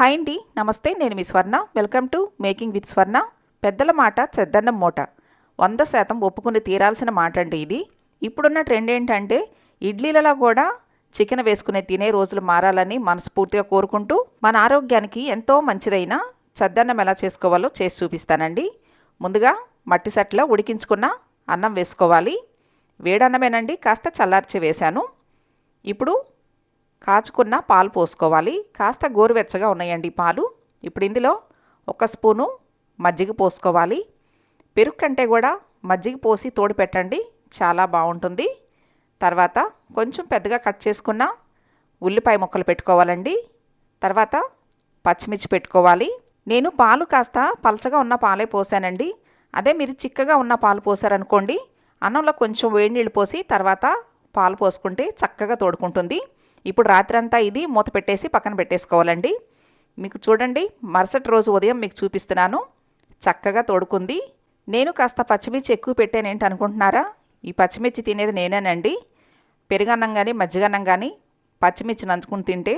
Hi అండి నమస్తే నేను మీ Swarna. Welcome to making with Swarna. పెద్దల మాట చెద్దన్నం మూట. వంద శాతం ఒప్పుకుని తీరాల్సిన మాట అండి ఇది. ఇప్పుడున్న ట్రెండ్ ఏంటంటే ఇడ్లీలలో కూడా చికెన్ వేసుకునే తినే రోజులు మారాలని మనస్ఫూర్తిగా కోరుకుంటూ మన ఆరోగ్యానికి ఎంతో మంచిదైన చద్దన్నం ఎలా చేసుకోవాలో చేసి చూపిస్తానండి. ముందుగా మట్టి సట్లో ఉడికించుకున్న అన్నం వేసుకోవాలి. వేడన్నమేనండి కాస్త చల్లార్చి వేశాను. ఇప్పుడు కాచుకున్న పాలు పోసుకోవాలి. కాస్త గోరువెచ్చగా ఉన్నాయండి పాలు. ఇప్పుడు ఇందులో ఒక స్పూను మజ్జిగ పోసుకోవాలి. పెరుగు కంటే కూడా మజ్జిగ పోసి తోడు పెట్టండి. చాలా బాగుంటుంది. తర్వాత కొంచెం పెద్దగా కట్ చేసుకున్న ఉల్లిపాయ ముక్కలు పెట్టుకోవాలండి. తర్వాత పచ్చిమిర్చి పెట్టుకోవాలి. నేను పాలు కాస్త పలచగా ఉన్న పాలే పోసానండి. అదే మీరు చిక్కగా ఉన్న పాలు పోసారనుకోండి అన్నంలో కొంచెం వేడి నీళ్ళు పోసి తర్వాత పాలు పోసుకుంటే చక్కగా తోడుకుంటుంది. ఇప్పుడు రాత్రంతా ఇది మూత పెట్టేసి పక్కన పెట్టేసుకోవాలండి. మీకు చూడండి మరుసటి రోజు ఉదయం మీకు చూపిస్తున్నాను. చక్కగా తోడుకుంది. నేను కాస్త పచ్చిమిర్చి ఎక్కువ పెట్టానేంటి అనుకుంటున్నారా? ఈ పచ్చిమిర్చి తినేది నేనేనండి. పెరుగన్నం కానీ మజ్జిగన్నం కానీ పచ్చిమిర్చి నంచుకుని తింటే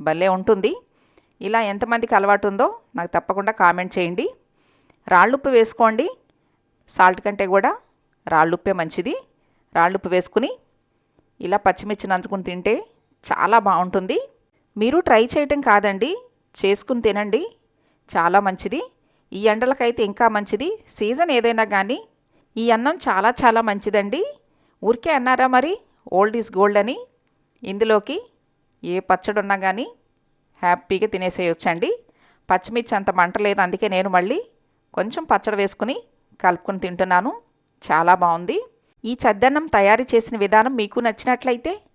భలే ఉంటుంది. ఇలా ఎంతమందికి అలవాటు ఉందో నాకు తప్పకుండా కామెంట్ చేయండి. రాళ్ళుప్పు వేసుకోండి. సాల్ట్ కంటే కూడా రాళ్ళుప్పే మంచిది. రాళ్ళుప్పు వేసుకుని ఇలా పచ్చిమిర్చి నంచుకుని తింటే చాలా బాగుంటుంది. మీరు ట్రై చేయటం కాదండి. చేసుకుని తినండి. చాలా మంచిది. ఈ ఎండలకైతే ఇంకా మంచిది. సీజన్ ఏదైనా కానీ ఈ అన్నం చాలా చాలా మంచిదండి. ఊరికే అన్నారా మరి? ఓల్డ్ ఈజ్ గోల్డ్ అని. ఇందులోకి ఏ పచ్చడి ఉన్నా కానీ హ్యాపీగా తినేసేయొచ్చండి. పచ్చిమిర్చి అంత మంట లేదు. అందుకే నేను మళ్ళీ కొంచెం పచ్చడి వేసుకుని కలుపుకొని తింటున్నాను. చాలా బాగుంది. ఈ చద్దన్నం తయారు చేసిన విధానం మీకు నచ్చినట్లయితే